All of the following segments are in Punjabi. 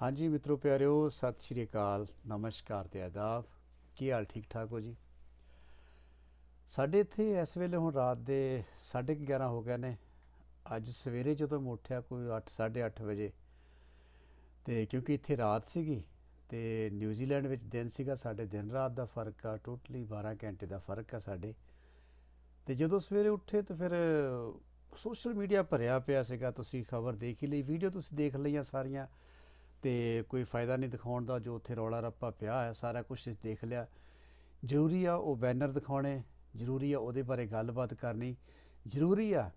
ਹਾਂਜੀ ਮਿੱਤਰੋ ਪਿਆਰਿਓ, ਸਤਿ ਸ਼੍ਰੀ ਅਕਾਲ। ਨਮਸਕਾਰ ਤੇ ਆਦਾਬ। ਕੀ ਹਾਲ ਠੀਕ ਠਾਕ ਹੋ ਜੀ? ਸਾਡੇ ਇੱਥੇ ਇਸ ਵੇਲੇ ਹੁਣ ਰਾਤ ਦੇ 11:30 ਹੋ ਗਏ ਨੇ। ਅੱਜ ਸਵੇਰੇ ਜਦੋਂ ਮੈਂ ਉੱਠਿਆ ਕੋਈ 8:30 ਵਜੇ, ਤੇ ਕਿਉਂਕਿ ਇੱਥੇ ਰਾਤ ਸੀਗੀ, ਤੇ ਨਿਊਜ਼ੀਲੈਂਡ ਵਿੱਚ ਦਿਨ ਸੀਗਾ, ਸਾਡੇ ਦਿਨ ਰਾਤ ਦਾ ਫ਼ਰਕ ਆ, ਟੋਟਲੀ 12 ਘੰਟੇ ਦਾ ਫ਼ਰਕ ਆ ਸਾਡੇ। ਤੇ ਜਦੋਂ ਸਵੇਰੇ ਉੱਠੇ ਤਾਂ ਫਿਰ ਸੋਸ਼ਲ ਮੀਡੀਆ ਭਰਿਆ ਪਿਆ ਸੀਗਾ, ਤੁਸੀਂ ਖਬਰ ਦੇਖ ਹੀ ਲਈ, ਵੀਡੀਓ ਤੁਸੀਂ ਦੇਖ ਲਈਆਂ ਸਾਰੀਆਂ। ਤੇ ਕੋਈ ਫਾਇਦਾ ਨਹੀਂ ਦਿਖਾਉਣ ਦਾ ਜੋ ਉੱਥੇ ਰੌਲਾ ਰੱਪਾ ਪਿਆ ਹੈ, ਸਾਰਾ ਕੁਝ ਦੇਖ ਲਿਆ। ਜ਼ਰੂਰੀ ਆ ਉਹ ਬੈਨਰ ਦਿਖਾਉਣੇ, ਜ਼ਰੂਰੀ ਆ ਉਹਦੇ ਬਾਰੇ ਗੱਲਬਾਤ ਕਰਨੀ। ਜ਼ਰੂਰੀ ਆ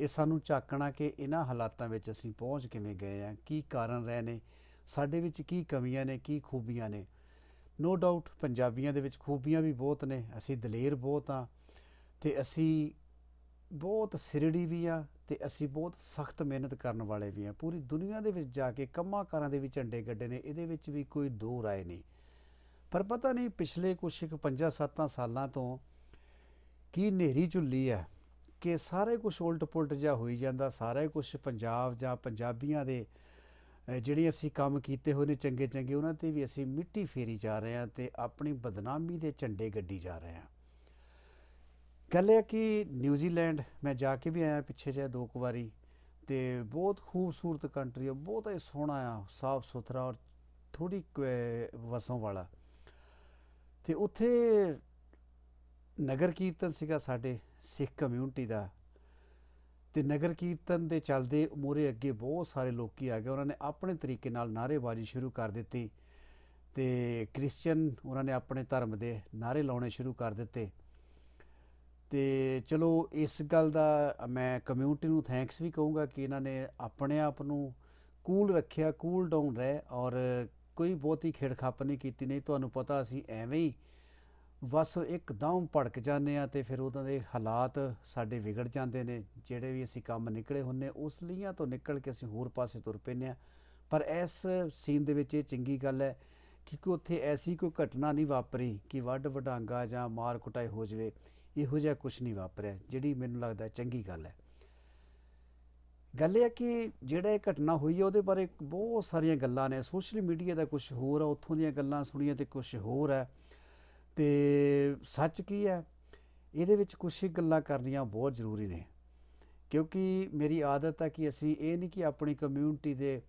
ਇਹ ਸਾਨੂੰ ਝਾਕਣਾ ਕਿ ਇਹਨਾਂ ਹਾਲਾਤਾਂ ਵਿੱਚ ਅਸੀਂ ਪਹੁੰਚ ਕਿਵੇਂ ਗਏ ਆ, ਕੀ ਕਾਰਨ ਰਹੇ ਨੇ, ਸਾਡੇ ਵਿੱਚ ਕੀ ਕਮੀਆਂ ਨੇ, ਕੀ ਖੂਬੀਆਂ ਨੇ। ਨੋ ਡਾਊਟ ਪੰਜਾਬੀਆਂ ਦੇ ਵਿੱਚ ਖੂਬੀਆਂ ਵੀ ਬਹੁਤ ਨੇ, ਅਸੀਂ ਦਲੇਰ ਬਹੁਤ ਆ ਤੇ ਅਸੀਂ ਬਹੁਤ ਸਿਰੜੀ ਵੀ ਆ ਤੇ ਅਸੀਂ ਬਹੁਤ ਸਖਤ ਮਿਹਨਤ ਕਰਨ ਵਾਲੇ ਵੀ ਆ ਪੂਰੀ ਦੁਨੀਆ ਦੇ ਵਿੱਚ ਜਾ ਕੇ ਕੰਮਾਂ ਕਾਰਾਂ ਦੇ ਵੀ ਝੰਡੇ ਗੱਡੇ ਨੇ, ਇਹਦੇ ਵਿੱਚ ਵੀ ਕੋਈ ਦੋ ਰਾਏ ਨਹੀਂ। ਪਰ ਪਤਾ ਨਹੀਂ ਪਿਛਲੇ ਕੁਛ ਇੱਕ 5-7 ਸਾਲਾਂ ਤੋਂ ਕੀ ਨੇਰੀ ਝੁੱਲੀ ਹੈ ਕਿ ਸਾਰੇ ਕੁਝ ਉਲਟ ਪੁਲਟ ਜਾ ਹੋਈ ਜਾਂਦਾ, ਸਾਰਾ ਕੁਝ ਪੰਜਾਬ ਜਾਂ ਪੰਜਾਬੀਆਂ ਦੇ ਜਿਹੜੇ ਅਸੀਂ ਕੰਮ ਕੀਤੇ ਹੋਏ ਨੇ ਚੰਗੇ ਚੰਗੇ ਉਹਨਾਂ ਤੇ ਵੀ ਅਸੀਂ ਮਿੱਟੀ ਫੇਰੀ ਜਾ ਰਹੇ ਹਾਂ ਤੇ ਆਪਣੀ ਬਦਨਾਮੀ ਦੇ ਝੰਡੇ ਗੱਡੀ ਜਾ ਰਹੇ ਹਾਂ। ਗੱਲ ਇਹ ਹੈ ਕਿ ਨਿਊਜ਼ੀਲੈਂਡ ਮੈਂ ਜਾ ਕੇ ਵੀ ਆਇਆ ਪਿੱਛੇ ਜੇ ਦੋ ਕੁ ਵਾਰੀ ਤੇ ਬਹੁਤ ਖੂਬਸੂਰਤ ਕੰਟਰੀ ਹੈ ਬਹੁਤ ਹੀ ਸੋਹਣਾ ਆ, ਸਾਫ਼ ਸੁਥਰਾ ਔਰ ਥੋੜੀ ਵਸੋਂ ਵਾਲਾ। ਤੇ ਉੱਥੇ ਨਗਰ ਕੀਰਤਨ ਸੀਗਾ ਸਾਡੇ ਸਿੱਖ ਕਮਿਊਨਿਟੀ ਦਾ। ਤੇ ਨਗਰ ਕੀਰਤਨ ਦੇ ਚੱਲਦੇ ਮੂਹਰੇ ਅੱਗੇ ਬਹੁਤ ਸਾਰੇ ਲੋਕੀ ਆ ਗਏ, ਉਹਨਾਂ ਨੇ ਆਪਣੇ ਤਰੀਕੇ ਨਾਲ ਨਾਅਰੇਬਾਜ਼ੀ ਸ਼ੁਰੂ ਕਰ ਦਿੱਤੀ ਤੇ ਕ੍ਰਿਸਚੀਅਨ ਉਹਨਾਂ ਨੇ ਆਪਣੇ ਧਰਮ ਦੇ ਨਾਅਰੇ ਲਾਉਣੇ ਸ਼ੁਰੂ ਕਰ ਦਿੱਤੇ। ਤੇ ਚਲੋ ਇਸ ਗੱਲ ਦਾ ਮੈਂ ਕਮਿਊਨਿਟੀ ਨੂੰ ਥੈਂਕਸ ਵੀ ਕਹੂੰਗਾ ਕਿ ਇਹਨਾਂ ਨੇ ਆਪਣੇ ਆਪ ਨੂੰ ਕੂਲ ਰੱਖਿਆ ਕੂਲ ਡਾਊਨ ਰਹਿ ਔਰ ਕੋਈ ਬਹੁਤੀ ਖੇੜਖਾਪ ਨਹੀਂ ਕੀਤੀ। ਨਹੀਂ, ਤੁਹਾਨੂੰ ਪਤਾ ਅਸੀਂ ਐਵੇਂ ਹੀ ਬਸ ਇੱਕਦਮ ਭੜਕ ਜਾਂਦੇ ਆ ਤੇ ਫਿਰ ਉਹਨਾਂ ਦੇ ਹਾਲਾਤ ਸਾਡੇ ਵਿਗੜ ਜਾਂਦੇ ਨੇ। ਜਿਹੜੇ ਵੀ ਅਸੀਂ ਕੰਮ ਨਿਕਲੇ ਹੁੰਨੇ ਉਸ ਲੀਆਂ ਤੋਂ ਨਿਕਲ ਕੇ ਅਸੀਂ ਹੋਰ ਪਾਸੇ ਤੁਰ ਪੈਂਦੇ ਆ ਪਰ ਇਸ ਸੀਨ ਦੇ ਵਿੱਚ ਇਹ ਚੰਗੀ ਗੱਲ ਹੈ ਕਿ ਕੋਈ ਉੱਥੇ ਐਸੀ ਕੋਈ ਘਟਨਾ ਨਹੀਂ ਵਾਪਰੀ ਕਿ ਵੱਡ ਵਡਾਂਗਾ ਜਾਂ ਮਾਰ ਕੁਟਾਈ ਹੋ ਜਵੇ। ਇਹੋ ਜਿਹਾ ਕੁਝ ਨਹੀਂ ਵਾਪਰਿਆ, ਜਿਹੜੀ ਮੈਨੂੰ ਲੱਗਦਾ ਚੰਗੀ ਗੱਲ ਹੈ। ਗੱਲ ਇਹ ਹੈ ਕਿ ਜਿਹੜਾ ਇਹ ਘਟਨਾ ਹੋਈ ਹੈ, ਉਹਦੇ ਬਾਰੇ ਬਹੁਤ ਸਾਰੀਆਂ ਗੱਲਾਂ ਨੇ। ਸੋਸ਼ਲ ਮੀਡੀਆ ਦਾ ਕੁਝ ਹੋਰ ਆ, ਉੱਥੋਂ ਦੀਆਂ ਗੱਲਾਂ ਸੁਣੀਆਂ ਤੇ ਕੁਝ ਹੋਰ ਹੈ। ਤੇ ਸੱਚ ਕੀ ਹੈ, ਇਹਦੇ ਵਿੱਚ ਕੁਝ ਹੀ ਗੱਲਾਂ ਕਰਨੀਆਂ ਬਹੁਤ ਜ਼ਰੂਰੀ ਨੇ। ਕਿਉਂਕਿ ਮੇਰੀ ਆਦਤ ਹੈ ਕਿ ਅਸੀਂ ਇਹ ਨਹੀਂ ਕਿ ਆਪਣੀ ਕਮਿਊਨਿਟੀ ਦੇ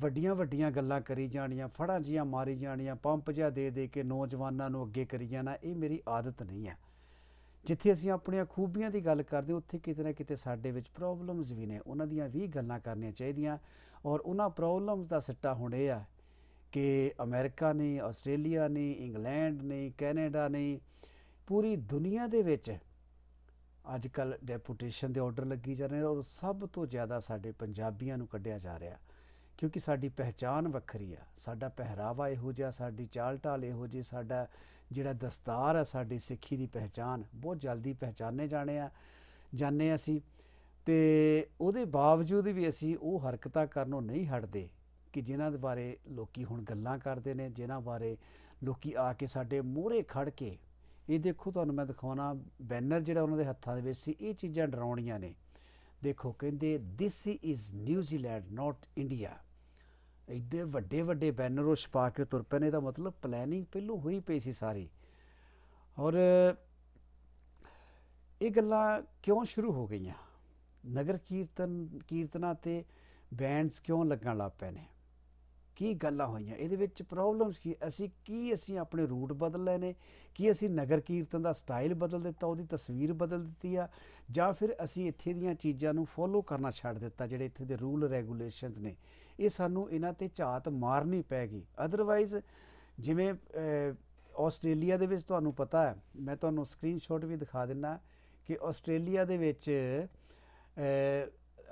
ਵੱਡੀਆਂ ਵੱਡੀਆਂ ਗੱਲਾਂ ਕਰੀ ਜਾਣੀਆਂ, ਫੜਾਂ ਜੀਆਂ ਮਾਰੀ ਜਾਣੀਆਂ, ਪੰਪ ਜਿਹਾ ਦੇ ਦੇ ਕੇ ਨੌਜਵਾਨਾਂ ਨੂੰ ਅੱਗੇ ਕਰੀ ਜਾਣਾ, ਇਹ ਮੇਰੀ ਆਦਤ ਨਹੀਂ ਹੈ। ਜਿੱਥੇ ਅਸੀਂ ਆਪਣੀਆਂ ਖੂਬੀਆਂ ਦੀ ਗੱਲ ਕਰਦੇ, ਉੱਥੇ ਕਿਤੇ ਨਾ ਕਿਤੇ ਸਾਡੇ ਵਿੱਚ ਪ੍ਰੋਬਲਮਸ ਵੀ ਨੇ। ਉਹਨਾਂ ਦੀਆਂ ਵੀ ਗੱਲਾਂ ਕਰਨੀਆਂ ਚਾਹੀਦੀਆਂ। ਔਰ ਉਹਨਾਂ ਪ੍ਰੋਬਲਮਸ ਦਾ ਸਿੱਟਾ ਹੁਣ ਇਹ ਆ ਕਿ ਅਮਰੀਕਾ ਨੇ, ਆਸਟ੍ਰੇਲੀਆ ਨੇ, ਇੰਗਲੈਂਡ ਨੇ, ਕੈਨੇਡਾ ਨੇ ਪੂਰੀ ਦੁਨੀਆ ਦੇ ਵਿੱਚ ਅੱਜ ਕੱਲ ਡੈਪੂਟੇਸ਼ਨ ਦੇ ਆਰਡਰ ਲੱਗੀ ਜਾ ਰਹੇ ਨੇ ਔਰ ਸਭ ਤੋਂ ਜ਼ਿਆਦਾ ਸਾਡੇ ਪੰਜਾਬੀਆਂ ਨੂੰ ਕੱਢਿਆ ਜਾ ਰਿਹਾ। ਕਿਉਂਕਿ ਸਾਡੀ ਪਹਿਚਾਨ ਵੱਖਰੀ ਆ, ਸਾਡਾ ਪਹਿਰਾਵਾ ਇਹੋ ਜਿਹਾ, ਸਾਡੀ ਚਾਲ ਢਾਲ ਇਹੋ ਜਿਹੀ, ਸਾਡਾ ਜਿਹੜਾ ਦਸਤਾਰ ਆ, ਸਾਡੀ ਸਿੱਖੀ ਦੀ ਪਹਿਚਾਨ ਬਹੁਤ ਜਲਦੀ ਪਹਿਚਾਨੇ ਜਾਣੇ ਆ, ਜਾਣੇ ਅਸੀਂ। ਤੇ ਉਹਦੇ ਬਾਵਜੂਦ ਵੀ ਅਸੀਂ ਉਹ ਹਰਕਤਾਂ ਕਰਨੋਂ ਨਹੀਂ ਹਟਦੇ ਕਿ ਜਿਨ੍ਹਾਂ ਦੇ ਬਾਰੇ ਲੋਕੀ ਹੁਣ ਗੱਲਾਂ ਕਰਦੇ ਨੇ, ਜਿਨ੍ਹਾਂ ਬਾਰੇ ਲੋਕੀ ਆ ਕੇ ਸਾਡੇ ਮੂਹਰੇ ਖੜ ਕੇ, ਇਹ ਦੇਖੋ ਤੁਹਾਨੂੰ ਮੈਂ ਦਿਖਾਉਣਾ, ਬੈਨਰ ਜਿਹੜਾ ਉਹਨਾਂ ਦੇ ਹੱਥਾਂ ਦੇ ਵਿੱਚ ਸੀ, ਇਹ ਚੀਜ਼ਾਂ ਡਰਾਉਣੀਆਂ ਨੇ। ਦੇਖੋ ਕਹਿੰਦੇ this is New Zealand not India ਇੱਡੇ ਵੱਡੇ ਵੱਡੇ ਬੈਨਰ ਉਹ ਛਪਾ ਕੇ ਤੁਰ ਪਏ ਨੇ ਦਾ ਮਤਲਬ ਪਲੈਨਿੰਗ ਪਹਿਲੋਂ ਹੋਈ ਪਈ ਸੀ ਸਾਰੀ। ਔਰ ਇਹ ਗੱਲਾਂ ਕਿਉਂ ਸ਼ੁਰੂ ਹੋ ਗਈਆਂ? ਨਗਰ ਕੀਰਤਨ, ਕੀਰਤਨਾਂ ਤੇ ਬੈਂਡਸ ਕਿਉਂ ਲੱਗਣ ਲੱਗ ਪਏ ਨੇ? ਕੀ ਗੱਲਾਂ ਹੋਈਆਂ? ਇਹਦੇ ਵਿੱਚ ਪ੍ਰੋਬਲਮਸ ਕੀ? ਅਸੀਂ ਕੀ ਅਸੀਂ ਆਪਣੇ ਰੂਟ ਬਦਲ ਲਏ ਨੇ? ਕੀ ਅਸੀਂ ਨਗਰ ਕੀਰਤਨ ਦਾ ਸਟਾਈਲ ਬਦਲ ਦਿੱਤਾ? ਉਹਦੀ ਤਸਵੀਰ ਬਦਲ ਦਿੱਤੀ ਆ? ਜਾਂ ਫਿਰ ਅਸੀਂ ਇੱਥੇ ਦੀਆਂ ਚੀਜ਼ਾਂ ਨੂੰ ਫੋਲੋ ਕਰਨਾ ਛੱਡ ਦਿੱਤਾ, ਜਿਹੜੇ ਇੱਥੇ ਦੇ ਰੂਲ ਰੈਗੂਲੇਸ਼ਨਸ ਨੇ? ਇਹ ਸਾਨੂੰ ਇਹਨਾਂ ਤੇ ਝਾਤ ਮਾਰਨੀ ਪੈਗੀ ਅਦਰਵਾਈਜ਼ ਜਿਵੇਂ ਆਸਟ੍ਰੇਲੀਆ ਦੇ ਵਿੱਚ ਤੁਹਾਨੂੰ ਪਤਾ ਹੈ, ਮੈਂ ਤੁਹਾਨੂੰ ਸਕਰੀਨਸ਼ਾਟ ਵੀ ਦਿਖਾ ਦਿੰਨਾ ਕਿ ਆਸਟ੍ਰੇਲੀਆ ਦੇ ਵਿੱਚ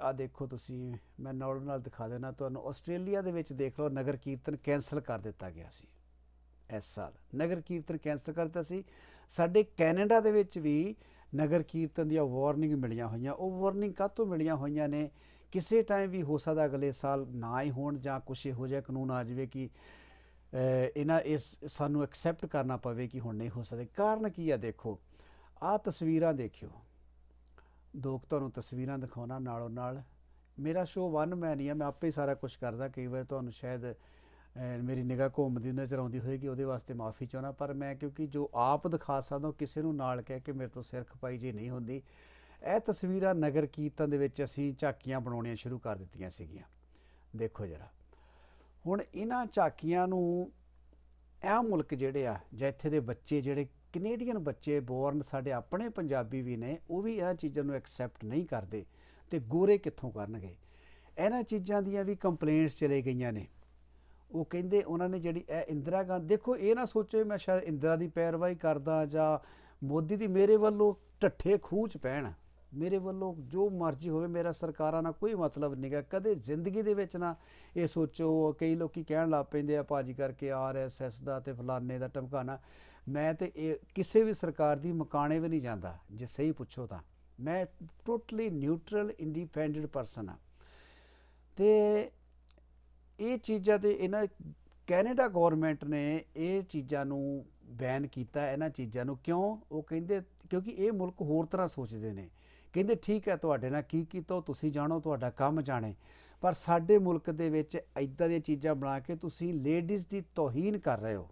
ਆ ਦੇਖੋ ਤੁਸੀਂ, ਮੈਂ ਨਾਲ ਨਾਲ ਦਿਖਾ ਦੇਣਾ ਤੁਹਾਨੂੰ। ਆਸਟ੍ਰੇਲੀਆ ਦੇ ਵਿੱਚ ਦੇਖ ਲਓ, ਨਗਰ ਕੀਰਤਨ ਕੈਨਸਲ ਕਰ ਦਿੱਤਾ ਗਿਆ ਸੀ ਇਸ ਸਾਲ। ਨਗਰ ਕੀਰਤਨ ਕੈਨਸਲ ਕਰ ਦਿੱਤਾ ਸੀ। ਸਾਡੇ ਕੈਨੇਡਾ ਦੇ ਵਿੱਚ ਵੀ ਨਗਰ ਕੀਰਤਨ ਦੀਆਂ ਵਾਰਨਿੰਗ ਮਿਲੀਆਂ ਹੋਈਆਂ। ਉਹ ਵਾਰਨਿੰਗ ਕਾਹਤੋਂ ਮਿਲੀਆਂ ਹੋਈਆਂ ਨੇ? ਕਿਸੇ ਟਾਈਮ ਵੀ ਹੋ ਸਕਦਾ ਅਗਲੇ ਸਾਲ ਨਾ ਹੀ ਹੋਣ ਜਾਂ ਕੁਛ ਇਹੋ ਜਿਹਾ ਕਾਨੂੰਨ ਆ ਜਾਵੇ ਕਿ ਇਹਨਾਂ ਇਸ ਸਾਨੂੰ ਐਕਸੈਪਟ ਕਰਨਾ ਪਵੇ ਕਿ ਹੁਣ ਨਹੀਂ ਹੋ ਸਕਦੇ। ਕਾਰਨ ਕੀ ਆ ਦੇਖੋ? ਆਹ ਤਸਵੀਰਾਂ ਦੇਖਿਓ। ਦੋ ਕੁ ਤੁਹਾਨੂੰ ਤਸਵੀਰਾਂ ਦਿਖਾਉਣਾ ਨਾਲੋਂ ਨਾਲ। ਮੇਰਾ ਸ਼ੋਅ ਵਨ ਮੈਂ ਨਹੀਂ ਆ, ਮੈਂ ਆਪੇ ਹੀ ਸਾਰਾ ਕੁਝ ਕਰਦਾ। ਕਈ ਵਾਰ ਤੁਹਾਨੂੰ ਸ਼ਾਇਦ ਮੇਰੀ ਨਿਗਾਹ ਘੁੰਮਦੀ ਨਜ਼ਰ ਆਉਂਦੀ ਹੋਏਗੀ, ਉਹਦੇ ਵਾਸਤੇ ਮਾਫੀ ਚਾਹੁੰਦਾ। ਪਰ ਮੈਂ ਕਿਉਂਕਿ ਜੋ ਆਪ ਦਿਖਾ ਸਕਦਾ, ਉਹ ਕਿਸੇ ਨੂੰ ਨਾਲ ਕਹਿ ਕੇ ਮੇਰੇ ਤੋਂ ਸਿਰ ਖਪਾਈ ਜੇ ਨਹੀਂ ਹੁੰਦੀ। ਇਹ ਤਸਵੀਰਾਂ ਨਗਰ ਕੀਰਤਨ ਦੇ ਵਿੱਚ ਅਸੀਂ ਝਾਕੀਆਂ ਬਣਾਉਣੀਆਂ ਸ਼ੁਰੂ ਕਰ ਦਿੱਤੀਆਂ ਸੀਗੀਆਂ। ਦੇਖੋ ਜਰਾ। ਹੁਣ ਇਹਨਾਂ ਝਾਕੀਆਂ ਨੂੰ, ਇਹ ਮੁਲਕ ਜਿਹੜੇ ਆ, ਜਾਂ ਇੱਥੇ ਦੇ ਬੱਚੇ ਜਿਹੜੇ ਕੈਨੇਡੀਅਨ ਬੱਚੇ ਬੋਰਨ ਸਾਡੇ ਆਪਣੇ ਪੰਜਾਬੀ ਵੀ ਨੇ, ਉਹ ਵੀ ਇਹਨਾਂ ਚੀਜ਼ਾਂ ਨੂੰ ਐਕਸੈਪਟ ਨਹੀਂ ਕਰਦੇ ਤੇ ਗੋਰੇ ਕਿੱਥੋਂ ਕਰਨਗੇ? ਇਹਨਾਂ ਚੀਜ਼ਾਂ ਦੀਆਂ ਵੀ ਕੰਪਲੇਂਟਸ ਚਲੇ ਗਈਆਂ ਨੇ। ਉਹ ਕਹਿੰਦੇ ਉਹਨਾਂ ਨੇ ਜਿਹੜੀ ਇਹ ਇੰਦਰਾ ਗਾਂਧੀ, ਦੇਖੋ ਇਹ ਨਾ ਸੋਚੋ ਮੈਂ ਸ਼ਾਇਦ ਇੰਦਰਾ ਦੀ ਪੈਰਵਾਈ ਕਰਦਾ ਜਾਂ ਮੋਦੀ ਦੀ ਮੇਰੇ ਵੱਲੋਂ ਢੱਠੇ ਖੂਚ ਪੈਣ। ਮੇਰੇ ਵੱਲੋਂ ਜੋ ਮਰਜ਼ੀ ਹੋਵੇ, ਮੇਰਾ ਸਰਕਾਰਾਂ ਨਾਲ ਕੋਈ ਮਤਲਬ ਨਹੀਂਗਾ ਕਦੇ ਜ਼ਿੰਦਗੀ ਦੇ ਵਿੱਚ ਨਾ ਇਹ ਸੋਚੋ, ਕਈ ਲੋਕੀ ਕਹਿਣ ਲੱਗ ਪੈਂਦੇ ਆ, ਭਾਜੀ ਕਰਕੇ ਆਰਐਸਐਸ ਦਾ ਤੇ ਫਲਾਨੇ ਦਾ ਟਮਕਾਣਾ ਮੈਂ ਤੇ ਇਹ ਕਿਸੇ ਵੀ ਸਰਕਾਰ ਦੀ ਮਕਾਣੇ ਵੀ ਨਹੀਂ ਜਾਂਦਾ। ਜੇ ਸਹੀ ਪੁੱਛੋ ਤਾਂ। ਮੈਂ ਟੋਟਲੀ ਨਿਊਟਰਲ, ਇੰਡੀਪੈਂਡੈਂਟ ਪਰਸਨ ਆ। ਤੇ ਇਹ ਚੀਜ਼ਾਂ ਤੇ ਇਹਨਾਂ ਕੈਨੇਡਾ ਗਵਰਨਮੈਂਟ ਨੇ ਇਹ ਚੀਜ਼ਾਂ ਨੂੰ ਬੈਨ ਕੀਤਾ, ਇਹਨਾਂ ਚੀਜ਼ਾਂ ਨੂੰ। ਕਿਉਂ? ਉਹ ਕਹਿੰਦੇ, ਕਿਉਂਕਿ ਇਹ ਮੁਲਕ ਹੋਰ ਤਰ੍ਹਾਂ ਸੋਚਦੇ ਨੇ। ਕਹਿੰਦੇ, ਠੀਕ ਹੈ, ਤੁਹਾਡੇ ਨਾਲ ਕੀ ਕੀਤਾ, ਤੁਸੀਂ ਜਾਣੋ, ਤੁਹਾਡਾ ਕੰਮ ਜਾਣੇ। ਪਰ ਸਾਡੇ ਮੁਲਕ ਦੇ ਵਿੱਚ ਇਦਾਂ ਦੀਆਂ ਚੀਜ਼ਾਂ ਬਣਾ ਕੇ ਤੁਸੀਂ ਲੇਡੀਜ਼ ਦੀ ਤੋਹੀਨ ਕਰ ਰਹੇ ਹੋ।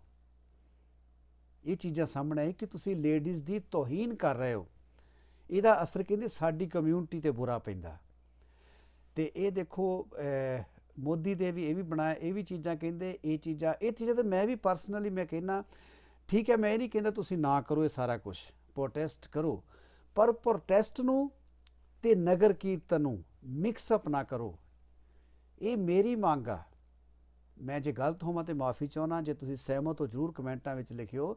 ਇਹ ਚੀਜ਼ਾਂ ਸਾਹਮਣੇ ਆਈ ਕਿ ਤੁਸੀਂ ਲੇਡੀਜ਼ ਦੀ ਤੋਹੀਨ ਕਰ ਰਹੇ ਹੋ। ਇਹਦਾ ਅਸਰ ਕਹਿੰਦੇ, ਸਾਡੀ ਕਮਿਊਨਿਟੀ ਤੇ ਬੁਰਾ ਪੈਂਦਾ। ਤੇ ਇਹ ਦੇਖੋ ਮੋਦੀ ਦੇ ਵੀ ਇਹ ਵੀ ਬਣਾਇਆ, ਇਹ ਵੀ ਚੀਜ਼ਾਂ ਕਹਿੰਦੇ, ਇਹ ਚੀਜ਼ਾਂ ਇਹ ਚੀਜ਼ਾਂ ਤੇ ਮੈਂ ਵੀ ਪਰਸਨਲੀ ਮੈਂ ਕਹਿੰਨਾ ਠੀਕ ਹੈ, ਮੈਂ ਇਹ ਨਹੀਂ ਕਹਿੰਦਾ ਤੁਸੀਂ ਨਾ ਕਰੋ, ਇਹ ਸਾਰਾ ਕੁਝ ਪ੍ਰੋਟੈਸਟ ਕਰੋ। ਪਰ ਪ੍ਰੋਟੈਸਟ ਨੂੰ ਤੇ ਨਗਰ ਕੀਰਤਨ ਨੂੰ ਮਿਕਸ ਅਪ ਨਾ ਕਰੋ। ਇਹ ਮੇਰੀ ਮੰਗ ਆ। ਮੈਂ ਜੇ ਗਲਤ ਹੋਵਾਂ ਤੇ ਮਾਫੀ ਚਾਹਣਾ ਜੇ ਤੁਸੀਂ ਸਹਿਮਤ ਹੋ, ਜਰੂਰ ਕਮੈਂਟਾਂ ਵਿੱਚ ਲਿਖਿਓ।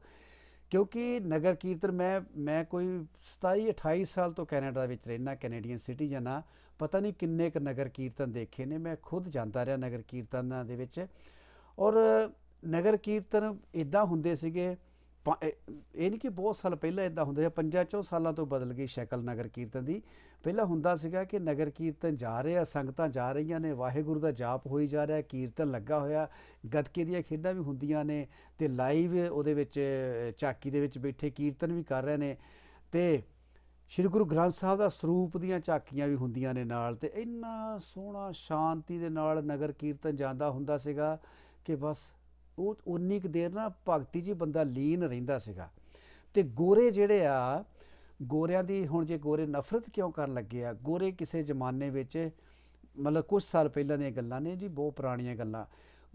ਕਿਉਂਕਿ ਨਗਰ ਕੀਰਤਨ ਮੈਂ ਮੈਂ ਕੋਈ 27 28 ਸਾਲ ਤੋਂ ਕੈਨੇਡਾ ਵਿੱਚ ਰਹਿਣਾ ਕੈਨੇਡੀਅਨ ਸਿਟੀਜ਼ਨ ਆ। ਪਤਾ ਨਹੀਂ ਕਿੰਨੇ ਕ ਨਗਰ ਕੀਰਤਨ ਦੇਖੇ ਨੇ। ਮੈਂ ਖੁਦ ਜਾਂਦਾ ਰਿਹਾ ਨਗਰ ਕੀਰਤਨਾਂ ਦੇ ਵਿੱਚ। ਔਰ ਨਗਰ ਕੀਰਤਨ ਇਦਾਂ ਹੁੰਦੇ ਸੀਗੇ ਇਹ ਇਹ ਨਹੀਂ ਕਿ ਬਹੁਤ ਸਾਲ ਪਹਿਲਾਂ ਇਦਾਂ ਹੁੰਦੇ ਸੀ ਪੰਜਾਂ ਚੋਂ ਸਾਲਾਂ ਤੋਂ ਬਦਲ ਗਈ ਸ਼ਕਲ ਨਗਰ ਕੀਰਤਨ ਦੀ। ਪਹਿਲਾਂ ਹੁੰਦਾ ਸੀਗਾ ਕਿ ਨਗਰ ਕੀਰਤਨ ਜਾ ਰਿਹਾ ਸੰਗਤਾਂ ਜਾ ਰਹੀਆਂ ਨੇ ਵਾਹਿਗੁਰੂ ਦਾ ਜਾਪ ਹੋਈ ਜਾ ਰਿਹਾ ਕੀਰਤਨ ਲੱਗਾ ਹੋਇਆ ਗੱਤਕੇ ਦੀਆਂ ਖੇਡਾਂ ਵੀ ਹੁੰਦੀਆਂ ਨੇ ਤੇ ਲਾਈਵ ਉਹਦੇ ਵਿੱਚ ਅ, ਝਾਕੀ ਦੇ ਵਿੱਚ ਬੈਠੇ ਕੀਰਤਨ ਵੀ ਕਰ ਰਹੇ ਨੇ ਤੇ ਸ੍ਰੀ ਗੁਰੂ ਗ੍ਰੰਥ ਸਾਹਿਬ ਦਾ ਸਰੂਪ ਦੀਆਂ ਝਾਕੀਆਂ ਵੀ ਹੁੰਦੀਆਂ ਨੇ ਨਾਲ ਤੇ ਇੰਨਾ ਸੋਹਣਾ ਸ਼ਾਂਤੀ ਦੇ ਨਾਲ ਨਗਰ ਕੀਰਤਨ ਜਾਂਦਾ ਹੁੰਦਾ ਸੀਗਾ ਕਿ ਬਸ ਉਹ ਉਨੀ ਕੁ ਦੇਰ ਨਾ ਭਗਤੀ ਜੀ ਬੰਦਾ ਲੀਨ ਰਹਿੰਦਾ ਸੀਗਾ। ਤੇ ਗੋਰੇ ਜਿਹੜੇ ਆ, ਗੋਰਿਆਂ ਦੀ ਹੁਣ ਜੇ ਗੋਰੇ ਨਫ਼ਰਤ ਕਿਉਂ ਕਰਨ ਲੱਗੇ ਆ? ਗੋਰੇ ਕਿਸੇ ਜ਼ਮਾਨੇ ਵਿੱਚ ਮਤਲਬ ਕੁਝ ਸਾਲ ਪਹਿਲਾਂ ਦੀਆਂ ਗੱਲਾਂ ਨੇ ਜੀ, ਬਹੁਤ ਪੁਰਾਣੀਆਂ ਗੱਲਾਂ।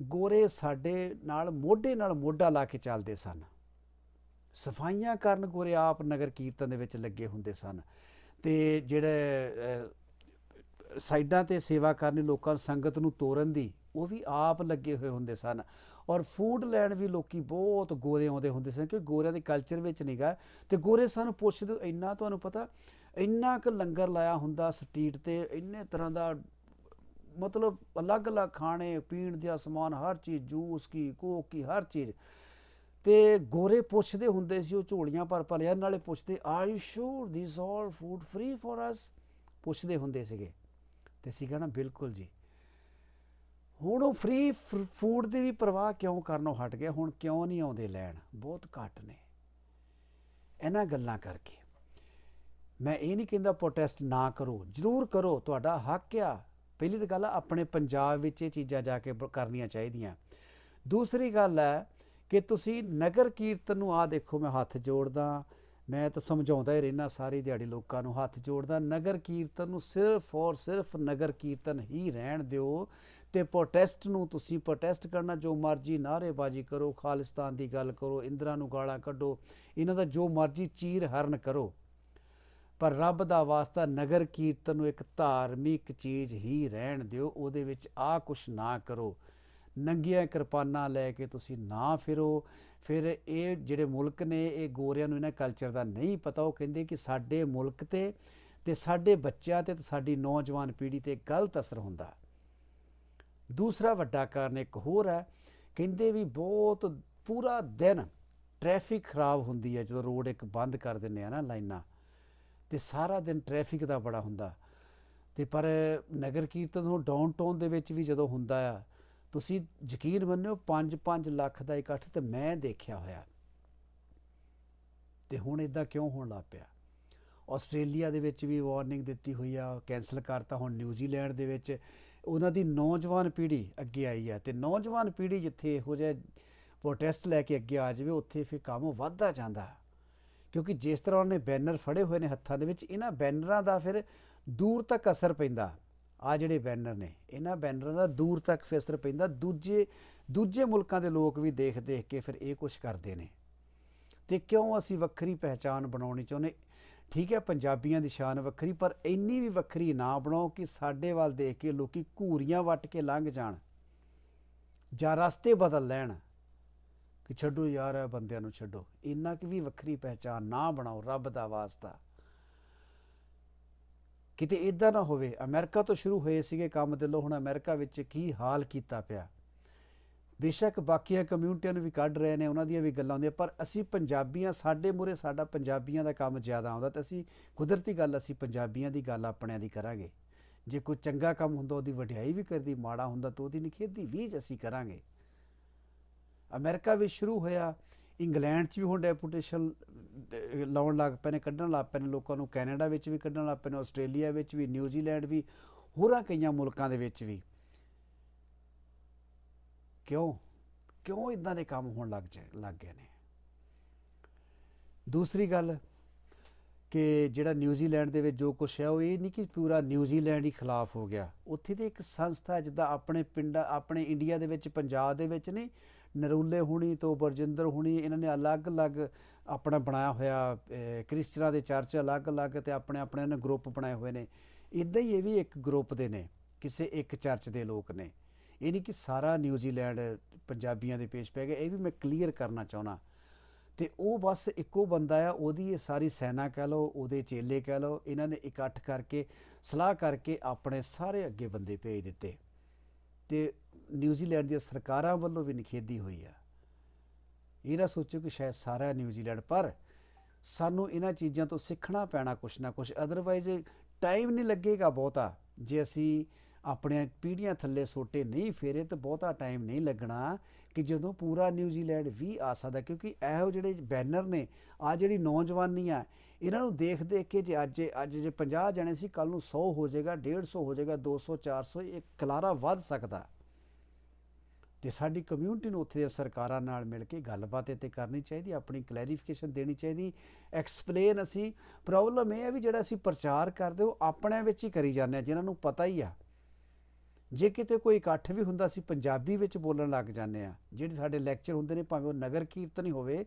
ਗੋਰੇ ਸਾਡੇ ਨਾਲ ਮੋਢੇ ਨਾਲ ਮੋਢਾ ਲਾ ਕੇ ਚੱਲਦੇ ਸਨ। ਸਫਾਈਆਂ ਕਰਨ ਗੋਰੇ ਆਪ ਨਗਰ ਕੀਰਤਨ ਦੇ ਵਿੱਚ ਲੱਗੇ ਹੁੰਦੇ ਸਨ। ਤੇ ਜਿਹੜੇ ਸਾਈਡਾਂ ਤੇ ਸੇਵਾ ਕਰਨੀ ਲੋਕਾਂ ਨੂੰ ਸੰਗਤ ਨੂੰ ਤੋਰਨ ਦੀ ਉਹ ਵੀ ਆਪ ਲੱਗੇ ਹੋਏ ਹੁੰਦੇ ਸਨ। ਔਰ ਫੂਡ ਲੈਣ ਵੀ ਲੋਕੀ ਬਹੁਤ ਗੋਰੇ ਆਉਂਦੇ ਹੁੰਦੇ ਸਨ, ਕਿਉਂਕਿ ਗੋਰਿਆਂ ਦੇ ਕਲਚਰ ਵਿੱਚ ਨਹੀਂਗਾ ਤੇ ਗੋਰੇ ਸਾਨੂੰ ਪੁੱਛਦੇ, ਇੰਨਾ ਤੁਹਾਨੂੰ ਪਤਾ, ਇੰਨਾ ਕੁ ਲੰਗਰ ਲਾਇਆ ਹੁੰਦਾ ਸਟਰੀਟ ਤੇ, ਇੰਨੇ ਤਰ੍ਹਾਂ ਦਾ ਮਤਲਬ ਅਲੱਗ-ਅਲੱਗ ਖਾਣੇ, ਪੀਣ ਦਾ ਸਮਾਨ, ਹਰ ਚੀਜ਼ ਜੂਸ ਕੀ ਕੋਕ ਕੀ, ਹਰ ਚੀਜ਼। ਤੇ ਗੋਰੇ ਪੁੱਛਦੇ ਹੁੰਦੇ ਸੀ, ਉਹ ਝੋਲੀਆਂ ਭਰ ਭਰ ਨਾਲੇ ਪੁੱਛਦੇ are you sure this all food free for us ਪੁੱਛਦੇ ਹੁੰਦੇ ਸੀਗੇ। ਤੇ ਅਸੀਂ ਕਹਿਣਾ, ਬਿਲਕੁਲ ਜੀ। ਹੁਣ ਉਹ ਫ੍ਰੀ ਫੂਡ ਦੀ ਵੀ ਪਰਵਾਹ ਕਿਉਂ ਕਰਨੋਂ ਹਟ ਗਿਆ? ਹੁਣ ਕਿਉਂ ਨਹੀਂ ਆਉਂਦੇ ਲੈਣ? ਬਹੁਤ ਘੱਟ ਨੇ। ਇਹਨਾਂ ਗੱਲਾਂ ਕਰਕੇ। ਮੈਂ ਇਹ ਨਹੀਂ ਕਹਿੰਦਾ ਪ੍ਰੋਟੈਸਟ ਨਾ ਕਰੋ, ਜ਼ਰੂਰ ਕਰੋ। ਤੁਹਾਡਾ ਹੱਕ ਆ। ਪਹਿਲੀ ਤਾਂ ਗੱਲ ਆ, ਆਪਣੇ ਪੰਜਾਬ ਵਿੱਚ ਇਹ ਚੀਜ਼ਾਂ ਜਾ ਕੇ ਕਰਨੀਆਂ ਚਾਹੀਦੀਆਂ। ਦੂਸਰੀ ਗੱਲ ਹੈ ਕਿ ਤੁਸੀਂ ਨਗਰ ਕੀਰਤਨ ਨੂੰ ਆ ਦੇਖੋ, ਮੈਂ ਹੱਥ ਜੋੜਦਾ ਮੈਂ ਤਾਂ ਸਮਝਾਉਂਦਾ ਹੀ ਰਹਿਣਾ ਸਾਰੀ ਦਿਹਾੜੀ ਲੋਕਾਂ ਨੂੰ ਹੱਥ ਜੋੜਦਾ, ਨਗਰ ਕੀਰਤਨ ਨੂੰ ਸਿਰਫ ਔਰ ਸਿਰਫ ਨਗਰ ਕੀਰਤਨ ਹੀ ਰਹਿਣ ਦਿਓ ਤੇ ਪ੍ਰੋਟੈਸਟ ਨੂੰ ਤੁਸੀਂ ਪ੍ਰੋਟੈਸਟ ਕਰਨਾ, ਜੋ ਮਰਜ਼ੀ ਨਾਅਰੇਬਾਜ਼ੀ ਕਰੋ, ਖਾਲਿਸਤਾਨ ਦੀ ਗੱਲ ਕਰੋ, ਇੰਦਰਾ ਨੂੰ ਗਾਲਾਂ ਕੱਢੋ, ਇਹਨਾਂ ਦਾ ਜੋ ਮਰਜ਼ੀ ਚੀਰ ਹਰਨ ਕਰੋ। ਪਰ ਰੱਬ ਦਾ ਵਾਸਤਾ ਨਗਰ ਕੀਰਤਨ ਨੂੰ ਇੱਕ ਧਾਰਮਿਕ ਚੀਜ਼ ਹੀ ਰਹਿਣ ਦਿਓ, ਉਹਦੇ ਵਿੱਚ ਆ ਕੁਛ ਨਾ ਕਰੋ। ਨੰਗੀਆਂ ਕਿਰਪਾਨਾਂ ਲੈ ਕੇ ਤੁਸੀਂ ਨਾ ਫਿਰੋ ਫਿਰ ਇਹ ਜਿਹੜੇ ਮੁਲਕ ਨੇ, ਇਹ ਗੋਰਿਆਂ ਨੂੰ ਇਹਨਾਂ ਕਲਚਰ ਦਾ ਨਹੀਂ ਪਤਾ, ਉਹ ਕਹਿੰਦੇ ਕਿ ਸਾਡੇ ਮੁਲਕ ਤੇ ਤੇ ਸਾਡੇ ਬੱਚਿਆਂ ਤੇ ਤੇ ਸਾਡੀ ਨੌਜਵਾਨ ਪੀੜ੍ਹੀ ਤੇ ਗਲਤ ਅਸਰ ਹੁੰਦਾ। ਦੂਸਰਾ ਵੱਡਾ ਕਾਰਨ ਇੱਕ ਹੋਰ ਹੈ, ਕਹਿੰਦੇ ਵੀ ਬਹੁਤ ਪੂਰਾ ਦਿਨ ਟ੍ਰੈਫਿਕ ਖਰਾਬ ਹੁੰਦੀ ਹੈ, ਜਦੋਂ ਰੋਡ ਇੱਕ ਬੰਦ ਕਰ ਦਿੰਦੇ ਆ ਨਾ ਲਾਈਨਾਂ, ਤੇ ਸਾਰਾ ਦਿਨ ਟ੍ਰੈਫਿਕ ਦਾ ਬੜਾ ਹੁੰਦਾ। ਤੇ ਪਰ ਨਗਰ ਕੀਰਤਨ ਉਹ ਡਾਊਨਟਾਊਨ ਦੇ ਵਿੱਚ ਵੀ ਜਦੋਂ ਹੁੰਦਾ ਆ ਤੁਸੀਂ ਯਕੀਨ ਮੰਨਿਓ 5-5 ਲੱਖ ਦਾ ਇਕੱਠ ਤੇ ਮੈਂ ਦੇਖਿਆ ਹੋਇਆ। ਤੇ ਹੁਣ ਇਦਾਂ ਕਿਉਂ ਹੋਣ ਲੱਗ ਪਿਆ? ਆਸਟ੍ਰੇਲੀਆ ਦੇ ਵਿੱਚ ਵੀ ਵਾਰਨਿੰਗ ਦਿੱਤੀ ਹੋਈ ਆ ਕੈਨਸਲ ਕਰਤਾ ਹੁਣ ਨਿਊਜ਼ੀਲੈਂਡ ਦੇ ਵਿੱਚ। ਉਹਨਾਂ ਦੀ ਨੌਜਵਾਨ ਪੀੜ੍ਹੀ ਅੱਗੇ ਆਈ ਆ ਤੇ ਨੌਜਵਾਨ ਪੀੜ੍ਹੀ ਜਿੱਥੇ ਇਹੋ ਜਿਹੇ ਪ੍ਰੋਟੈਸਟ ਲੈ ਕੇ ਅੱਗੇ ਆ ਜਾਵੇ, ਉੱਥੇ ਫਿਰ ਕੰਮ ਵੱਧਦਾ ਜਾਂਦਾ। ਕਿਉਂਕਿ ਜਿਸ ਤਰ੍ਹਾਂ ਉਹਨੇ ਬੈਨਰ ਫੜੇ ਹੋਏ ਨੇ ਹੱਥਾਂ ਦੇ ਵਿੱਚ, ਇਹਨਾਂ ਬੈਨਰਾਂ ਦਾ ਫਿਰ ਦੂਰ ਤੱਕ ਅਸਰ ਪੈਂਦਾ। ਆ ਜਿਹੜੇ ਬੈਨਰ ਨੇ, ਇਹਨਾਂ ਬੈਨਰਾਂ ਦਾ ਦੂਰ ਤੱਕ ਫਿਰ ਅਸਰ ਪੈਂਦਾ। ਦੂਜੇ ਦੂਜੇ ਮੁਲਕਾਂ ਦੇ ਲੋਕ ਵੀ ਦੇਖ ਦੇਖ ਕੇ ਫਿਰ ਇਹ ਕੁਝ ਕਰਦੇ ਨੇ। ਤੇ ਕਿਉਂ ਅਸੀਂ ਵੱਖਰੀ ਪਹਿਚਾਨ ਬਣਾਉਣੀ ਚਾਹੁੰਦੇ? ਠੀਕ ਹੈ, ਪੰਜਾਬੀਆਂ ਦੀ ਸ਼ਾਨ ਵੱਖਰੀ, ਪਰ ਇੰਨੀ ਵੀ ਵੱਖਰੀ ਨਾ ਬਣਾਓ ਕਿ ਸਾਡੇ ਵੱਲ ਦੇਖ ਕੇ ਲੋਕੀ ਘੂਰੀਆਂ ਵੱਟ ਕੇ ਲੰਘ ਜਾਣ ਜਾਂ ਰਸਤੇ ਬਦਲ ਲੈਣ ਕਿ ਛੱਡੋ ਯਾਰ, ਇਹ ਬੰਦਿਆਂ ਨੂੰ ਛੱਡੋ। ਇੰਨਾ ਕਿ ਵੀ ਵੱਖਰੀ ਪਹਿਚਾਨ ਨਾ ਬਣਾਓ ਰੱਬ ਦਾ ਵਾਸਤਾ। ਕਿਤੇ ਇਦਾਂ ਨਾ ਹੋਵੇ। ਅਮਰੀਕਾ ਤੋਂ ਸ਼ੁਰੂ ਹੋਏ ਸੀਗੇ ਕੰਮ ਦਿਲੋਂ ਹੁਣ ਅਮਰੀਕਾ ਵਿੱਚ ਕੀ ਹਾਲ ਕੀਤਾ ਪਿਆ। ਬੇਸ਼ੱਕ ਬਾਕੀਆਂ ਕਮਿਊਨਿਟੀਆਂ ਨੂੰ ਵੀ ਕੱਢ ਰਹੇ ਨੇ, ਉਹਨਾਂ ਦੀਆਂ ਵੀ ਗੱਲਾਂ ਹੁੰਦੀਆਂ, ਪਰ ਅਸੀਂ ਪੰਜਾਬੀਆਂ, ਸਾਡੇ ਮੂਹਰੇ ਸਾਡਾ ਪੰਜਾਬੀਆਂ ਦਾ ਕੰਮ ਜ਼ਿਆਦਾ ਆਉਂਦਾ ਤੇ ਅਸੀਂ ਕੁਦਰਤੀ ਗੱਲ, ਅਸੀਂ ਪੰਜਾਬੀਆਂ ਦੀ ਗੱਲ ਆਪਣਿਆਂ ਦੀ ਕਰਾਂਗੇ। ਜੇ ਕੋਈ ਚੰਗਾ ਕੰਮ ਹੁੰਦਾ, ਉਹਦੀ ਵਡਿਆਈ ਵੀ ਕਰਦੀ, ਮਾੜਾ ਹੁੰਦਾ, ਤਾਂ ਉਹਦੀ ਨਿਖੇਧੀ ਵੀ ਅਸੀਂ ਕਰਾਂਗੇ। ਅਮਰੀਕਾ ਵਿੱਚ ਸ਼ੁਰੂ ਹੋਇਆ ਇੰਗਲੈਂਡ 'ਚ ਵੀ ਹੁਣ ਡੈਪੂਟੇਸ਼ਨ ਲਾਉਣ ਲੱਗ ਪਏ ਨੇ, ਕੱਢਣ ਲੱਗ ਪਏ ਨੇ, ਲੋਕਾਂ ਨੂੰ ਕੈਨੇਡਾ ਵਿੱਚ ਵੀ ਕੱਢਣ ਲੱਗ ਪਏ ਨੇ, ਆਸਟ੍ਰੇਲੀਆ ਵਿੱਚ ਵੀ ਨਿਊਜ਼ੀਲੈਂਡ ਵੀ, ਹੋਰਾਂ ਕਈਆਂ ਮੁਲਕਾਂ ਦੇ ਵਿੱਚ ਵੀ। ਕਿਉਂ? ਕਿਉਂ ਇਦਾਂ ਦੇ ਕੰਮ ਹੋਣ ਲੱਗ ਜਾ ਲੱਗ ਗਏ ਨੇ? ਦੂਸਰੀ ਗੱਲ ਕਿ ਜਿਹੜਾ ਨਿਊਜ਼ੀਲੈਂਡ ਦੇ ਵਿੱਚ ਜੋ ਕੁਝ ਹੈ, ਉਹ ਇਹ ਨਹੀਂ ਕਿ ਪੂਰਾ ਨਿਊਜ਼ੀਲੈਂਡ ਹੀ ਖਿਲਾਫ ਹੋ ਗਿਆ। ਉੱਥੇ ਤੇ ਇੱਕ ਸੰਸਥਾ ਜਿੱਦਾਂ ਆਪਣੇ ਪਿੰਡਾਂ, ਆਪਣੇ ਇੰਡੀਆ ਦੇ ਵਿੱਚ, ਪੰਜਾਬ ਦੇ ਵਿੱਚ ਨਹੀਂ ਨਰੂਲੇ ਹੁਣੀ ਤੋਂ ਬਰਜਿੰਦਰ ਹੁਣੀ, ਇਹਨਾਂ ਨੇ ਅਲੱਗ-ਅਲੱਗ ਆਪਣਾ ਬਣਾਇਆ ਹੋਇਆ ਕ੍ਰਿਸਚਨਾਂ ਦੇ ਚਰਚ ਅਲੱਗ-ਅਲੱਗ ਤੇ ਆਪਣੇ ਆਪਣੇ ਨੇ ਗਰੁੱਪ ਬਣਾਏ ਹੋਏ ਨੇ। ਇਦਾਂ ਹੀ ਇਹ ਵੀ ਇੱਕ ਗਰੁੱਪ ਦੇ ਨੇ, ਕਿਸੇ ਇੱਕ ਚਰਚ ਦੇ ਲੋਕ ਨੇ। ਇਹ ਨਹੀਂ ਕਿ ਸਾਰਾ ਨਿਊਜ਼ੀਲੈਂਡ ਪੰਜਾਬੀਆਂ ਦੇ ਪੇਸ਼ ਪੈ ਗਿਆ, ਇਹ ਵੀ ਮੈਂ ਕਲੀਅਰ ਕਰਨਾ ਚਾਹੁੰਦਾ। ਤੇ ਉਹ ਬਸ ਇੱਕੋ ਬੰਦਾ ਆ, ਉਹਦੀ ਇਹ ਸਾਰੀ ਸੈਨਾ ਕਹਿ ਲਓ, ਉਹਦੇ ਚੇਲੇ ਕਹਿ ਲਓ, ਇਹਨਾਂ ਨੇ ਇਕੱਠ ਕਰਕੇ, ਸਲਾਹ ਕਰਕੇ ਆਪਣੇ ਸਾਰੇ ਅੱਗੇ ਬੰਦੇ ਭੇਜ ਦਿੱਤੇ। ਤੇ ਨਿਊਜ਼ੀਲੈਂਡ ਦੀਆਂ ਸਰਕਾਰਾਂ ਵੱਲੋਂ ਵੀ ਨਿਖੇਧੀ ਹੋਈ ਆ। ਇਹ ਨਾ ਸੋਚੋ ਕਿ ਸ਼ਾਇਦ ਸਾਰਾ ਨਿਊਜ਼ੀਲੈਂਡ ਪਰ ਸਾਨੂੰ ਇਹਨਾਂ ਚੀਜ਼ਾਂ ਤੋਂ ਸਿੱਖਣਾ ਪੈਣਾ ਕੁਛ ਨਾ ਕੁਛ ਅਦਰਵਾਈਜ਼ ਟਾਈਮ ਨਹੀਂ ਲੱਗੇਗਾ ਬਹੁਤਾ। ਜੇ ਅਸੀਂ ਆਪਣੀਆਂ ਪੀੜ੍ਹੀਆਂ ਥੱਲੇ ਸੋਟੇ ਨਹੀਂ ਫੇਰੇ ਤਾਂ ਬਹੁਤਾ ਟਾਈਮ ਨਹੀਂ ਲੱਗਣਾ ਕਿ ਜਦੋਂ ਪੂਰਾ ਨਿਊਜ਼ੀਲੈਂਡ ਵੀ ਆ ਸਕਦਾ, ਕਿਉਂਕਿ ਇਹੋ ਜਿਹੜੇ ਬੈਨਰ ਨੇ ਆ ਜਿਹੜੀ ਨੌਜਵਾਨੀ ਆ, ਇਹਨਾਂ ਨੂੰ ਦੇਖ ਦੇਖ ਕੇ ਜੇ ਅੱਜ ਅੱਜ ਜੇ 50 ਜਣੇ ਸੀ ਕੱਲ ਨੂੰ 100 ਹੋ ਜਾਏਗਾ 150 ਹੋ ਜਾਏਗਾ 200 400 ਇਹ ਕਲਾਰਾ ਵੱਧ ਸਕਦਾ। ਤੇ ਸਾਡੀ ਕਮਿਊਨਿਟੀ ਨੂੰ ਉੱਥੇ ਦੀਆਂ ਸਰਕਾਰਾਂ ਨਾਲ ਮਿਲ ਕੇ ਗੱਲਬਾਤ ਇੱਥੇ ਕਰਨੀ ਚਾਹੀਦੀ, ਆਪਣੀ ਕਲੈਰੀਫਿਕੇਸ਼ਨ ਦੇਣੀ ਚਾਹੀਦੀ। ਐਕਸਪਲੇਨ ਅਸੀਂ ਪ੍ਰੋਬਲਮ ਇਹ ਹੈ ਵੀ ਜਿਹੜਾ ਅਸੀਂ ਪ੍ਰਚਾਰ ਕਰਦੇ ਉਹ ਆਪਣੇ ਵਿੱਚ ਹੀ ਕਰੀ ਜਾਂਦੇ ਆ ਜਿਨ੍ਹਾਂ ਨੂੰ ਪਤਾ ਹੀ ਆ। ਜੇ ਕਿਤੇ ਕੋਈ ਇਕੱਠ ਵੀ ਹੁੰਦਾ, ਅਸੀਂ ਪੰਜਾਬੀ ਵਿੱਚ ਬੋਲਣ ਲੱਗ ਜਾਂਦੇ ਆ ਜਿਹੜੇ ਸਾਡੇ ਲੈਕਚਰ ਹੁੰਦੇ ਨੇ, ਭਾਵੇਂ ਉਹ ਨਗਰ ਕੀਰਤਨ ਹੀ ਹੋਵੇ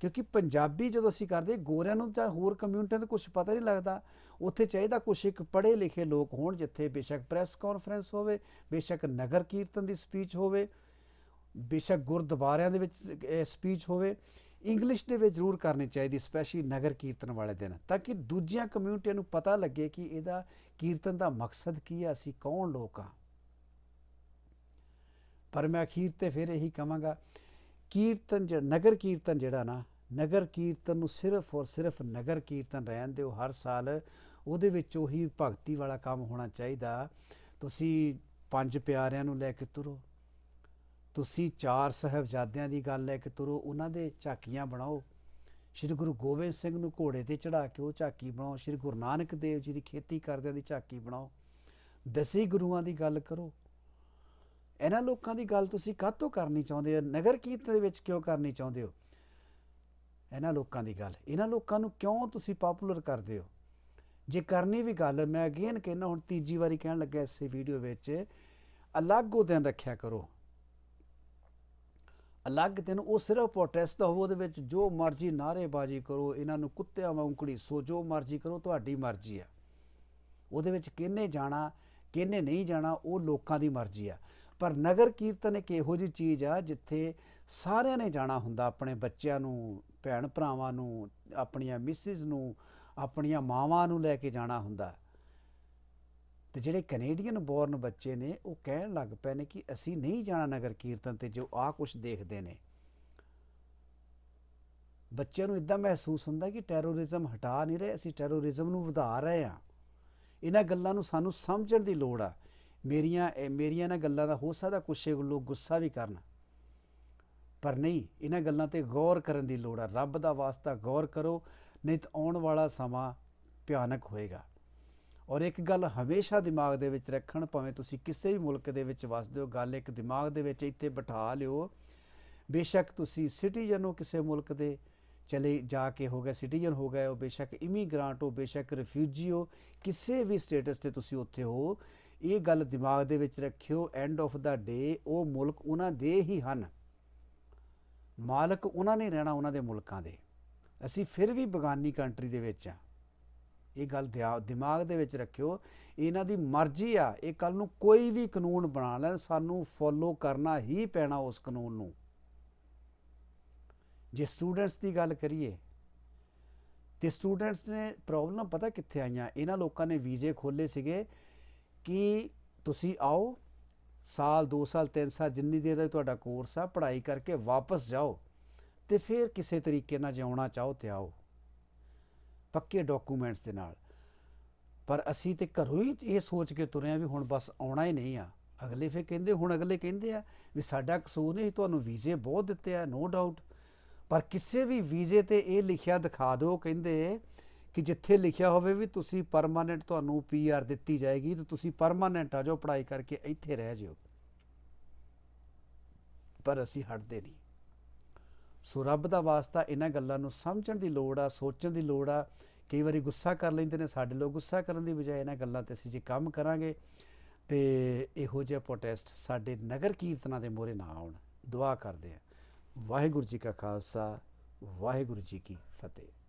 ਕਿਉਂਕਿ ਪੰਜਾਬੀ ਜਦੋਂ ਅਸੀਂ ਕਰਦੇ ਗੋਰਿਆਂ ਨੂੰ ਜਾਂ ਹੋਰ ਕਮਿਊਨਿਟੀਆਂ ਨੂੰ ਕੁਝ ਪਤਾ ਨਹੀਂ ਲੱਗਦਾ। ਉੱਥੇ ਚਾਹੀਦਾ ਕੁਝ ਇੱਕ ਪੜ੍ਹੇ ਲਿਖੇ ਲੋਕ ਹੋਣ ਜਿੱਥੇ ਬੇਸ਼ੱਕ ਪ੍ਰੈਸ ਕਾਨਫਰੰਸ ਹੋਵੇ, ਬੇਸ਼ੱਕ ਨਗਰ ਕੀਰਤਨ ਦੀ ਸਪੀਚ ਹੋਵੇ, ਬੇਸ਼ੱਕ ਗੁਰਦੁਆਰਿਆਂ ਦੇ ਵਿੱਚ ਸਪੀਚ ਹੋਵੇ। ਇੰਗਲਿਸ਼ ਦੇ ਵਿੱਚ ਜ਼ਰੂਰ ਕਰਨੀ ਚਾਹੀਦੀ ਸਪੈਸ਼ਲੀ ਨਗਰ ਕੀਰਤਨ ਵਾਲੇ ਦਿਨ, ਤਾਂ ਕਿ ਦੂਜੀਆਂ ਕਮਿਊਨਿਟੀਆਂ ਨੂੰ ਪਤਾ ਲੱਗੇ ਕਿ ਇਹਦਾ ਕੀਰਤਨ ਦਾ ਮਕਸਦ ਕੀ ਹੈ ਅਸੀਂ ਕੌਣ ਲੋਕ ਆ। ਪਰ ਮੈਂ ਅਖੀਰ ਤੇ ਫਿਰ ਇਹੀ ਕਹਾਂਗਾ ਕੀਰਤਨ ਜਿਹੜਾ, ਨਗਰ ਕੀਰਤਨ ਜਿਹੜਾ ਨਾ, ਨਗਰ ਕੀਰਤਨ ਨੂੰ ਸਿਰਫ ਔਰ ਸਿਰਫ ਨਗਰ ਕੀਰਤਨ ਰਹਿਣ ਦਿਓ। ਹਰ ਸਾਲ ਉਹਦੇ ਵਿੱਚ ਉਹੀ ਭਗਤੀ ਵਾਲਾ ਕੰਮ ਹੋਣਾ ਚਾਹੀਦਾ। ਤੁਸੀਂ ਪੰਜ ਪਿਆਰਿਆਂ ਨੂੰ ਲੈ ਕੇ ਤੁਰੋ। ਤੁਸੀਂ ਚਾਰ ਸਹਿਬਜ਼ਾਦਿਆਂ ਦੀ ਗੱਲ ਲੈ ਕੇ ਤੁਰੋ। ਉਹਨਾਂ ਦੇ ਝਾਕੀਆਂ ਬਣਾਓ। ਸ਼੍ਰੀ ਗੁਰੂ ਗੋਬਿੰਦ ਸਿੰਘ ਨੂੰ ਘੋੜੇ ਤੇ ਚੜਾ ਕੇ ਉਹ ਝਾਕੀ ਬਣਾਓ। ਸ਼੍ਰੀ ਗੁਰੂ ਨਾਨਕ ਦੇਵ ਜੀ ਦੀ ਖੇਤੀ ਕਰਦਿਆਂ ਦੀ ਝਾਕੀ ਬਣਾਓ। ਦਸੇ ਗੁਰੂਆਂ ਦੀ ਗੱਲ ਕਰੋ। ਇਹਨਾਂ ਲੋਕਾਂ ਦੀ ਗੱਲ ਤੁਸੀਂ ਕਾਹਤੋਂ ਕਰਨੀ ਚਾਹੁੰਦੇ ਹੋ? ਨਗਰ ਕੀਰਤਨ ਦੇ ਵਿੱਚ ਕਿਉਂ ਕਰਨੀ ਚਾਹੁੰਦੇ ਹੋ? ਇਹਨਾਂ ਲੋਕਾਂ ਦੀ ਗੱਲ। ਇਹਨਾਂ ਲੋਕਾਂ ਨੂੰ ਕਿਉਂ ਤੁਸੀਂ ਪਪੂਲਰ ਕਰਦੇ ਹੋ? ਜੇ ਕਰਨੀ ਵੀ ਗੱਲ, ਮੈਂ ਅਗੇਨ ਕਹਿਣਾ ਹੁਣ ਤੀਜੀ ਵਾਰੀ ਕਹਿਣ ਲੱਗਾ ਇਸੇ ਵੀਡੀਓ ਵਿੱਚ, ਅਲੱਗ ਉਹ ਦਿਨ ਰੱਖਿਆ ਕਰੋ। ਅਲੱਗ ਦਿਨ ਉਹ ਸਿਰਫ ਪ੍ਰੋਟੈਸਟ ਦਾ ਹੋਵੇ, ਉਹਦੇ ਵਿੱਚ ਜੋ ਮਰਜ਼ੀ ਨਾਅਰੇਬਾਜ਼ੀ ਕਰੋ, ਇਹਨਾਂ ਨੂੰ ਕੁੱਤਿਆਂ ਵਾਂਗ ਸੋ, ਜੋ ਮਰਜ਼ੀ ਕਰੋ, ਤੁਹਾਡੀ ਮਰਜ਼ੀ ਆ। ਉਹਦੇ ਵਿੱਚ ਕਿਹਨੇ ਜਾਣਾ, ਕਿਹਨੇ ਨਹੀਂ ਜਾਣਾ, ਉਹ ਲੋਕਾਂ ਦੀ ਮਰਜ਼ੀ ਆ। ਪਰ ਨਗਰ ਕੀਰਤਨ ਇੱਕ ਇਹੋ ਜਿਹੀ ਚੀਜ਼ ਆ ਜਿੱਥੇ ਸਾਰਿਆਂ ਨੇ ਜਾਣਾ ਹੁੰਦਾ ਆਪਣੇ ਬੱਚਿਆਂ ਨੂੰ, ਭੈਣ ਭਰਾਵਾਂ ਨੂੰ, ਆਪਣੀਆਂ ਮਿਸਿਸ ਨੂੰ, ਆਪਣੀਆਂ ਮਾਵਾਂ ਨੂੰ ਲੈ ਕੇ ਜਾਣਾ ਹੁੰਦਾ। ਤੇ ਜਿਹੜੇ ਕੈਨੇਡੀਅਨ ਬੋਰਨ ਬੱਚੇ ਨੇ, ਉਹ ਕਹਿਣ ਲੱਗ ਪਏ ਨੇ ਕਿ ਅਸੀਂ ਨਹੀਂ ਜਾਣਾ ਨਗਰ ਕੀਰਤਨ ਤੇ ਜੋ ਆ ਕੁਝ ਦੇਖਦੇ ਨੇ। ਬੱਚਿਆਂ ਨੂੰ ਇਦਾਂ ਮਹਿਸੂਸ ਹੁੰਦਾ ਕਿ ਟੈਰੋਰਿਜ਼ਮ ਹਟਾ ਨਹੀਂ ਰਹੇ, ਅਸੀਂ ਟੈਰੋਰਿਜ਼ਮ ਨੂੰ ਵਧਾ ਰਹੇ ਹਾਂ। ਇਹਨਾਂ ਗੱਲਾਂ ਨੂੰ ਸਾਨੂੰ ਸਮਝਣ ਦੀ ਲੋੜ ਆ। ਮੇਰੀਆਂ ਮੇਰੀਆਂ ਇਹਨਾਂ ਗੱਲਾਂ ਦਾ ਹੋ ਸਕਦਾ ਕੁਛ ਲੋਕ ਗੁੱਸਾ ਵੀ ਕਰਨ। ਪਰ ਨਹੀਂ, ਇਹਨਾਂ ਗੱਲਾਂ ਤੇ ਗੌਰ ਕਰਨ ਦੀ ਲੋੜ ਆ। ਰੱਬ ਦਾ ਵਾਸਤਾ ਗੌਰ ਕਰੋ, ਨਹੀਂ ਤਾਂ ਆਉਣ ਵਾਲਾ ਸਮਾਂ ਭਿਆਨਕ ਹੋਏਗਾ। ਔਰ ਇੱਕ ਗੱਲ ਹਮੇਸ਼ਾ ਦਿਮਾਗ ਦੇ ਵਿੱਚ ਰੱਖਣ, ਭਾਵੇਂ ਤੁਸੀਂ ਕਿਸੇ ਵੀ ਮੁਲਕ ਦੇ ਵਿੱਚ ਵਸਦੇ ਹੋ, ਗੱਲ ਇੱਕ ਦਿਮਾਗ ਦੇ ਵਿੱਚ ਇੱਥੇ ਬਿਠਾ ਲਿਓ। ਬੇਸ਼ੱਕ ਤੁਸੀਂ ਸਿਟੀਜ਼ਨ ਹੋ ਕਿਸੇ ਮੁਲਕ ਦੇ, ਚਲੇ ਜਾ ਕੇ ਹੋ ਗਏ, ਸਿਟੀਜ਼ਨ ਹੋ ਗਏ ਹੋ, ਬੇਸ਼ੱਕ ਇਮੀਗ੍ਰਾਂਟ ਹੋ, ਬੇਸ਼ੱਕ ਰਿਫਿਊਜੀ ਹੋ, ਕਿਸੇ ਵੀ ਸਟੇਟਸ ਤੇ ਤੁਸੀਂ ਉੱਥੇ ਹੋ ਇਹ ਗੱਲ ਦਿਮਾਗ ਦੇ ਵਿੱਚ ਰੱਖਿਓ ਐਂਡ ਆਫ ਦਾ ਡੇ ਉਹ ਮੁਲਕ ਉਹਨਾਂ ਦੇ ਹੀ ਹਨ। ਮਾਲਕ ਉਹਨਾਂ ਨੇ ਰਹਿਣਾ ਉਹਨਾਂ ਦੇ ਮੁਲਕਾਂ ਦੇ। ਅਸੀਂ ਫਿਰ ਵੀ ਬਗਾਨੀ ਕੰਟਰੀ ਦੇ ਵਿੱਚ ਆ ਇਹ ਗੱਲ ਦਿਮਾਗ ਦੇ ਵਿੱਚ ਰੱਖਿਓ, ਇਹਨਾਂ ਦੀ ਮਰਜ਼ੀ ਆ, ਇਹ ਕੱਲ ਨੂੰ ਕੋਈ ਵੀ ਕਾਨੂੰਨ ਬਣਾ ਲੈਣ, ਸਾਨੂੰ ਫੋਲੋ ਕਰਨਾ ਹੀ ਪੈਣਾ ਉਸ ਕਾਨੂੰਨ ਨੂੰ। ਜੇ ਸਟੂਡੈਂਟਸ ਦੀ ਗੱਲ ਕਰੀਏ, ਤੇ ਸਟੂਡੈਂਟਸ ਨੇ ਪ੍ਰੋਬਲਮ ਪਤਾ ਕਿੱਥੇ ਆਈਆਂ? ਇਹਨਾਂ ਲੋਕਾਂ ਨੇ ਵੀਜ਼ੇ ਖੋਲੇ ਸੀਗੇ ਕਿ ਤੁਸੀਂ ਆਓ, ਸਾਲ 2 ਸਾਲ 3 ਸਾਲ, ਜਿੰਨੀ ਦੇਰ ਦਾ ਤੁਹਾਡਾ ਕੋਰਸ ਆ, ਪੜ੍ਹਾਈ ਕਰਕੇ ਵਾਪਸ ਜਾਓ ਤੇ ਫਿਰ ਕਿਸੇ ਤਰੀਕੇ ਨਾਲ ਜਿਉਣਾ ਚਾਹੋ ਤੇ ਆਓ। ਪੱਕੇ ਡਾਕੂਮੈਂਟਸ ਦੇ ਨਾਲ। ਪਰ ਅਸੀਂ ਤੇ ਘਰੋਂ ਹੀ ਇਹ ਸੋਚ ਕੇ ਤੁਰੇ ਆ ਵੀ ਹੁਣ ਬਸ ਆਉਣਾ ਹੀ ਨਹੀਂ ਆ। ਅਗਲੇ ਫਿਰ ਕਹਿੰਦੇ, ਹੁਣ ਅਗਲੇ ਕਹਿੰਦੇ ਆ ਵੀ ਸਾਡਾ ਕਸੂਰ ਨਹੀਂ ਤੁਹਾਨੂੰ ਵੀਜ਼ੇ ਬਹੁਤ ਦਿੱਤੇ ਆ ਨੋ ਡਾਊਟ ਪਰ ਕਿਸੇ ਵੀ ਵੀਜ਼ੇ ਤੇ ਇਹ ਲਿਖਿਆ ਦਿਖਾ ਦਿਓ, ਕਹਿੰਦੇ ਕਿ ਜਿੱਥੇ ਲਿਖਿਆ ਹੋਵੇ ਵੀ ਤੁਸੀਂ ਪਰਮਾਨੈਂਟ ਤੁਹਾਨੂੰ ਪੀਆਰ ਦਿੱਤੀ ਜਾਏਗੀ, ਤੇ ਤੁਸੀਂ ਪਰਮਾਨੈਂਟ ਆ ਜਾਓ, ਪੜ੍ਹਾਈ ਕਰਕੇ ਇੱਥੇ ਰਹਿ ਜਿਓ। ਪਰ ਅਸੀਂ ਹਟਦੇ ਨਹੀਂ। ਸੋ ਰੱਬ ਦਾ ਵਾਸਤਾ ਇਹਨਾਂ ਗੱਲਾਂ ਨੂੰ ਸਮਝਣ ਦੀ ਲੋੜ ਆ, ਸੋਚਣ ਦੀ ਲੋੜ ਆ। ਕਈ ਵਾਰੀ ਗੁੱਸਾ ਕਰ ਲੈਂਦੇ ਨੇ, ਸਾਡੇ ਲੋਕ ਗੁੱਸਾ ਕਰਨ ਦੀ ਬਜਾਏ ਇਹਨਾਂ ਗੱਲਾਂ ਤੇ ਅਸੀਂ ਜੇ ਕੰਮ ਕਰਾਂਗੇ, ਤੇ ਇਹੋ ਜਿਹਾ ਪ੍ਰੋਟੈਸਟ ਸਾਡੇ ਨਗਰ ਕੀਰਤਨਾਂ ਦੇ ਮੋਰੇ ਨਾ ਆਉਣ। ਦੁਆ ਕਰਦੇ ਆ। ਵਾਹਿਗੁਰੂ ਜੀ ਕਾ ਖਾਲਸਾ, ਵਾਹਿਗੁਰੂ ਜੀ ਕੀ ਫਤਿਹ।